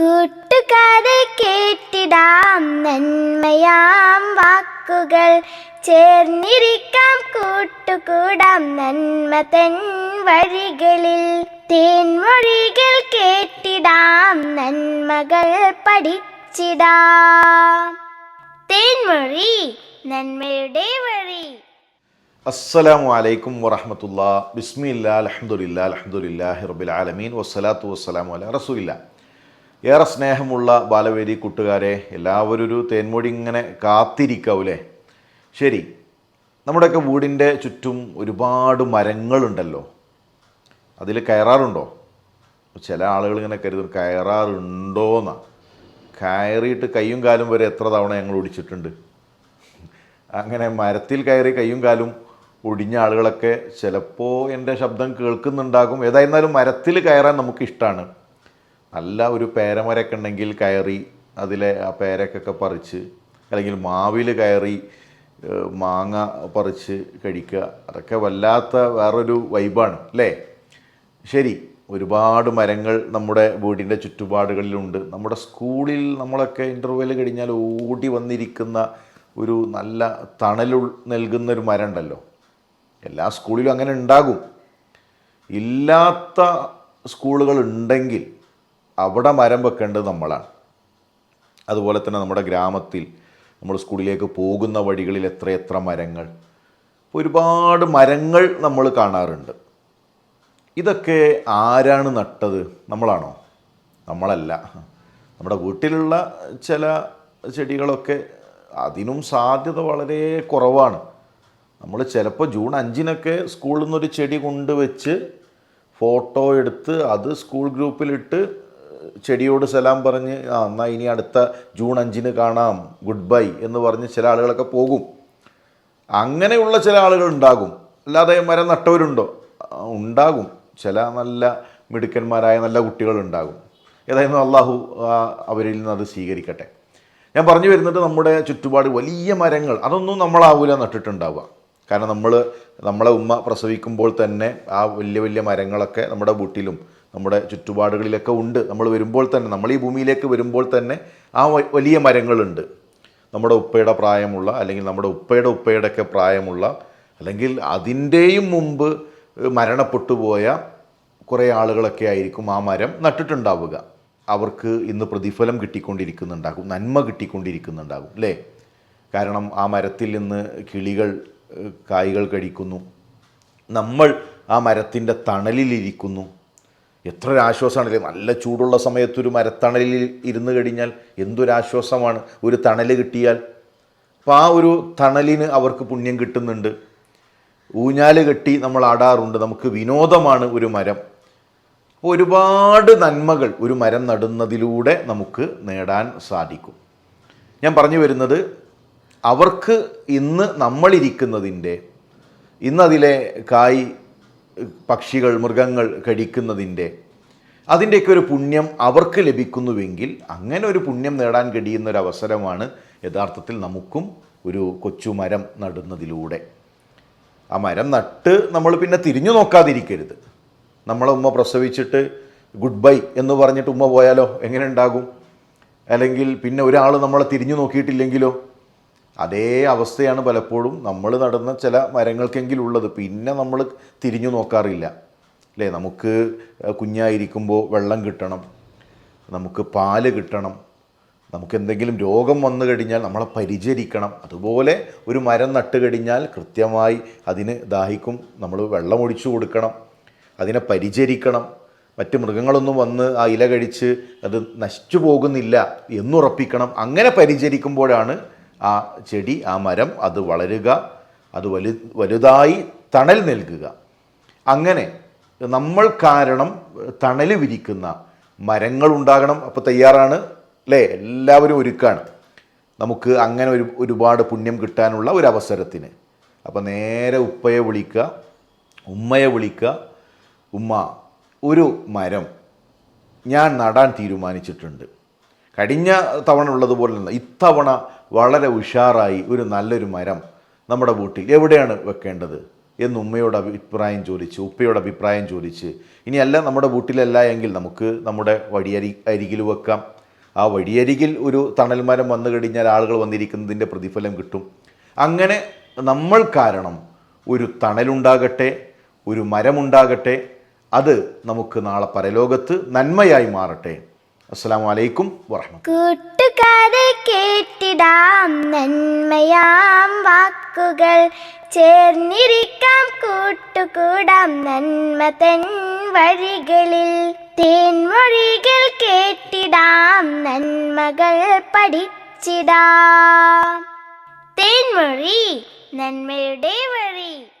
കൂട്ടുകാരെ കേട്ടിടാം നന്മയാം വാക്കുകൾ. ചേർന്നിരിക്കാം കൂട്ടുകൂടാം നന്മ തൻ വഴികളിൽ. തേൻമൊഴികൾ കേട്ടിടാം നന്മകൾ പഠിച്ചിടാം. തേൻമൊഴി നന്മയുടെ വഴി. അസ്സലാമു അലൈക്കും വറഹമത്തുള്ള ബിസ്മില്ല അലഹമുല്ല അലഹമുല്ലാഹി ഹിറബിൽ ആലമീൻ. വസ്സലാത്തു വസ്സലാമു അല റസൂലില്ല ഏറെ സ്നേഹമുള്ള ബാലവേദി കൂട്ടുകാരെ എല്ലാവരും ഒരു തേൻമൊഴി ഇങ്ങനെ കാത്തിരിക്കാവൂലേ? ശരി നമ്മുടെയൊക്കെ വീടിന്റെ ചുറ്റും ഒരുപാട് മരങ്ങളുണ്ടല്ലോ. അതിൽ കയറാറുണ്ടോ? ചില ആളുകൾ ഇങ്ങനെ കരുതും കയറാറുണ്ടോന്നാ? കയറിയിട്ട് കയ്യും കാലും വരെ എത്ര തവണ ഞങ്ങൾ ഒടിച്ചിട്ടുണ്ട് അങ്ങനെ മരത്തിൽ കയറി കയ്യും കാലും ഒടിഞ്ഞ ആളുകളൊക്കെ ചിലപ്പോൾ എന്റെ ശബ്ദം കേൾക്കുന്നുണ്ടാകും. ഏതായിരുന്നാലും മരത്തിൽ കയറാൻ നമുക്ക് ഇഷ്ടമാണ് നല്ല ഒരു പേരമരക്ക ഉണ്ടെങ്കിൽ കയറി അതിലെ ആ പേരക്കൊക്കെ പറിച്ച് അല്ലെങ്കിൽ മാവിൽ കയറി മാങ്ങ പറിച്ച് കഴിക്കുക. അതൊക്കെ വല്ലാത്ത വേറൊരു വൈബാണ് അല്ലേ? ശരി ഒരുപാട് മരങ്ങൾ നമ്മുടെ വീടിന്റെ ചുറ്റുപാടുകളിലുണ്ട്. നമ്മുടെ സ്കൂളിൽ നമ്മളൊക്കെ ഇന്റർവെൽ കഴിഞ്ഞാൽ ഓടി വന്നിരിക്കുന്ന ഒരു നല്ല തണലുൾ നൽകുന്ന ഒരു മരം ഉണ്ടല്ലോ എല്ലാ സ്കൂളിലും അങ്ങനെ ഉണ്ടാകും. ഇല്ലാത്ത സ്കൂളുകൾ ഉണ്ടെങ്കിൽ അവിടെ മരം വെക്കേണ്ടത് നമ്മളാണ്. അതുപോലെ തന്നെ നമ്മുടെ ഗ്രാമത്തിൽ നമ്മൾ സ്കൂളിലേക്ക് പോകുന്ന വഴികളിൽ എത്രയെത്ര മരങ്ങൾ. ഒരുപാട് മരങ്ങൾ നമ്മൾ കാണാറുണ്ട്. ഇതൊക്കെ ആരാണ് നട്ടത്? നമ്മളാണോ? നമ്മളല്ല. നമ്മുടെ വീട്ടിലുള്ള ചില ചെടികളൊക്കെ അതിനും സാധ്യത വളരെ കുറവാണ്. നമ്മൾ ചിലപ്പോൾ ജൂൺ അഞ്ചിനൊക്കെ സ്കൂളിൽ നിന്നൊരു ചെടി കൊണ്ടുവച്ച് ഫോട്ടോ എടുത്ത് അത് സ്കൂൾ ഗ്രൂപ്പിലിട്ട് ചെടിയോട് സലാം പറഞ്ഞ് ആ എന്നാൽ ഇനി അടുത്ത ജൂൺ അഞ്ചിന് കാണാം. Good bye. എന്ന് പറഞ്ഞ് ചില ആളുകളൊക്കെ പോകും. അങ്ങനെയുള്ള ചില ആളുകൾ ഉണ്ടാകും. അല്ലാതെ മരം നട്ടവരുണ്ടോ? ഉണ്ടാകും. ചില നല്ല മിടുക്കന്മാരായ നല്ല കുട്ടികളുണ്ടാകും ഏതായിരുന്നു അള്ളാഹു അവരിൽ നിന്ന് അത് സ്വീകരിക്കട്ടെ. ഞാൻ പറഞ്ഞു വരുന്നത് നമ്മുടെ ചുറ്റുപാട് വലിയ മരങ്ങൾ അതൊന്നും നമ്മളാവൂല നട്ടിട്ടുണ്ടാവുക. കാരണം നമ്മൾ നമ്മളെ ഉമ്മ പ്രസവിക്കുമ്പോൾ തന്നെ ആ വലിയ വലിയ മരങ്ങളൊക്കെ നമ്മുടെ വീട്ടിലും നമ്മുടെ ചുറ്റുപാടുകളിലൊക്കെ ഉണ്ട്. നമ്മൾ വരുമ്പോൾ തന്നെ നമ്മൾ ഈ ഭൂമിയിലേക്ക് വരുമ്പോൾ തന്നെ ആ വലിയ മരങ്ങളുണ്ട്. നമ്മുടെ ഉപ്പയുടെ പ്രായമുള്ള അല്ലെങ്കിൽ നമ്മുടെ ഉപ്പയുടെ ഉപ്പയുടെ ഒക്കെ പ്രായമുള്ള അല്ലെങ്കിൽ അതിന്റെയും മുമ്പ് മരണപ്പെട്ടു പോയ കുറേ ആളുകളൊക്കെ ആയിരിക്കും ആ മരം നട്ടിട്ടുണ്ടാവുക. അവർക്ക് ഇന്ന് പ്രതിഫലം കിട്ടിക്കൊണ്ടിരിക്കുന്നുണ്ടാകും നന്മ കിട്ടിക്കൊണ്ടിരിക്കുന്നുണ്ടാകും അല്ലേ? കാരണം ആ മരത്തിൽ നിന്ന് കിളികൾ കായ്കൾ കഴിക്കുന്നു. നമ്മൾ ആ മരത്തിന്റെ തണലിലിരിക്കുന്നു. എത്ര ഒരു നല്ല ചൂടുള്ള സമയത്ത് ഒരു മരത്തണലിൽ ഇരുന്ന് കഴിഞ്ഞാൽ എന്തൊരാശ്വാസമാണ്? ഒരു തണൽ കിട്ടിയാൽ. അപ്പോൾ ആ ഒരു തണലിന് അവർക്ക് പുണ്യം കിട്ടുന്നുണ്ട്. ഊഞ്ഞാൽ കെട്ടി നമ്മൾ ആടാറുണ്ട്. നമുക്ക് വിനോദമാണ് ഒരു മരം. അപ്പോൾ ഒരുപാട് നന്മകൾ ഒരു മരം നടുന്നതിലൂടെ നമുക്ക് നേടാൻ സാധിക്കും. ഞാൻ പറഞ്ഞു വരുന്നത് അവർക്ക് ഇന്ന് നമ്മളിരിക്കുന്നതിന്റെ ഇന്നതിലെ കായ് പക്ഷികൾ മൃഗങ്ങൾ കഴിക്കുന്നതിന്റെ അതിന്റെയൊക്കെ ഒരു പുണ്യം അവർക്ക് ലഭിക്കുന്നുവെങ്കിൽ അങ്ങനെ ഒരു പുണ്യം നേടാൻ കഴിയുന്ന ഒരു അവസരമാണ് യഥാർത്ഥത്തിൽ നമുക്കും ഒരു കൊച്ചു മരം നടുന്നതിലൂടെ. ആ മരം നട്ട് നമ്മൾ പിന്നെ തിരിഞ്ഞു നോക്കാതിരിക്കരുത്. നമ്മളെ ഉമ്മ പ്രസവിച്ചിട്ട് ഗുഡ് ബൈ എന്ന് പറഞ്ഞിട്ട് ഉമ്മ പോയാലോ? എങ്ങനെ ഉണ്ടാകും? അല്ലെങ്കിൽ പിന്നെ ഒരാൾ നമ്മളെ തിരിഞ്ഞു നോക്കിയിട്ടില്ലെങ്കിലോ? അതേ അവസ്ഥയാണ് പലപ്പോഴും നമ്മൾ നടന്ന ചില മരങ്ങൾക്കെങ്കിലും ഉള്ളത് പിന്നെ നമ്മൾ തിരിഞ്ഞു നോക്കാറില്ല. അല്ലേ? നമുക്ക് കുഞ്ഞായിരിക്കുമ്പോൾ വെള്ളം കിട്ടണം. നമുക്ക് പാൽ കിട്ടണം. നമുക്ക് എന്തെങ്കിലും രോഗം വന്നു കഴിഞ്ഞാൽ നമ്മളെ പരിചരിക്കണം. അതുപോലെ ഒരു മരം നട്ട് കഴിഞ്ഞാൽ കൃത്യമായി അതിന് ദാഹിക്കും. നമ്മൾ വെള്ളം ഒഴിച്ചു കൊടുക്കണം. അതിനെ പരിചരിക്കണം. മറ്റ് മൃഗങ്ങളൊന്നും വന്ന് ആ ഇല കഴിച്ച് അത് നശിച്ചു പോകുന്നില്ല എന്നുറപ്പിക്കണം. അങ്ങനെ പരിചരിക്കുമ്പോഴാണ് ആ ചെടി ആ മരം അത് വളരുക അത് വലു വലുതായി തണൽ നൽകുക. അങ്ങനെ നമ്മൾ കാരണം തണൽ വിരിക്കുന്ന മരങ്ങൾ ഉണ്ടാകണം. അപ്പോൾ തയ്യാറാണ് അല്ലേ? എല്ലാവരും ഒരുക്കാണ്. നമുക്ക് അങ്ങനെ ഒരു ഒരുപാട് പുണ്യം കിട്ടാനുള്ള ഒരു അവസരത്തിന്. അപ്പോൾ നേരെ ഉപ്പയെ വിളിക്കുക ഉമ്മയെ വിളിക്കുക. ഉമ്മ ഒരു മരം ഞാൻ നടാൻ തീരുമാനിച്ചിട്ടുണ്ട്. കഴിഞ്ഞ തവണ ഉള്ളതുപോലെ തന്നെ ഇത്തവണ വളരെ ഉഷാറായി ഒരു നല്ലൊരു മരം നമ്മുടെ വീട്ടിൽ എവിടെയാണ് വെക്കേണ്ടത്? എന്ന് ഉമ്മയോട് അഭിപ്രായം ചോദിച്ച് ഉപ്പയോട് അഭിപ്രായം ചോദിച്ച് ഇനിയല്ല നമ്മുടെ വീട്ടിലല്ല എങ്കിൽ നമുക്ക് നമ്മുടെ വഴിയരി അരികിൽ വെക്കാം. ആ വഴിയരികിൽ ഒരു തണൽ മരം വന്നു കഴിഞ്ഞാൽ ആളുകൾ വന്നിരിക്കുന്നതിന്റെ പ്രതിഫലം കിട്ടും. അങ്ങനെ നമ്മൾ കാരണം ഒരു തണലുണ്ടാകട്ടെ ഒരു മരമുണ്ടാകട്ടെ അത് നമുക്ക് നാളെ പരലോകത്ത് നന്മയായി മാറട്ടെ. അസ്സാം വലൈക്കും കൂട്ടുകാരെ കേട്ടിടാം നന്മയാം വാക്കുകൾ. ചേർന്നിരിക്കാം കൂട്ടുകൂടാം നന്മ തൻ വഴികളിൽ. തേൻമൊഴികൾ കേട്ടിടാം നന്മകൾ പഠിച്ചിടാം. തേൻമൊഴി നന്മയുടെ വഴി.